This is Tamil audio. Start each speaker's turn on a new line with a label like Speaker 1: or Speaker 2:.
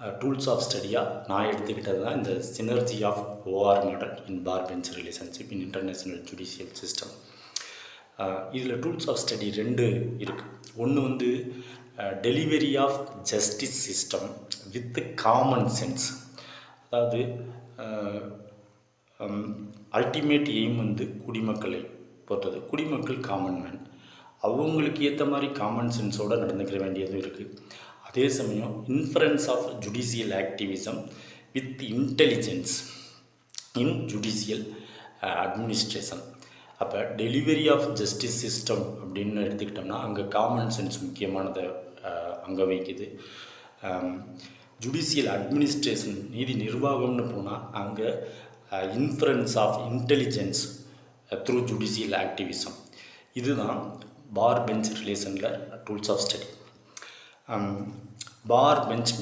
Speaker 1: டூல்ஸ் ஆஃப் ஸ்டடியாக நான் எடுத்துக்கிட்டது தான் இந்த synergy of OR model in bar bench relationship in international judicial system இதில் டூல்ஸ் ஆஃப் ஸ்டடி ரெண்டு இருக்குது ஒன்று வந்து delivery of justice system with common sense அதாவது அல்டிமேட் எய்ம் வந்து குடிமக்களை பொறுத்தது. குடிமக்கள் காமன் மேன் அவங்களுக்கு ஏற்ற மாதிரி காமன் சென்ஸோடு நடந்துக்கிற வேண்டியதும் இருக்குது அதே சமயம் inference of judicial activism with intelligence in judicial administration அப்போ டெலிவரி ஆஃப் ஜஸ்டிஸ் சிஸ்டம் அப்படின்னு எடுத்துக்கிட்டோம்னா அங்கே காமன் சென்ஸ் முக்கியமானதை uh, அங்கே வைக்குது. Um, ஜுடிஷியல் அட்மினிஸ்ட்ரேஷன் நீதி நிர்வாகம்னு போனால் அங்கே influence of intelligence through judicial activism இதுதான் பார் பெஞ்ச் ரிலேஷனில் tools of study bar bench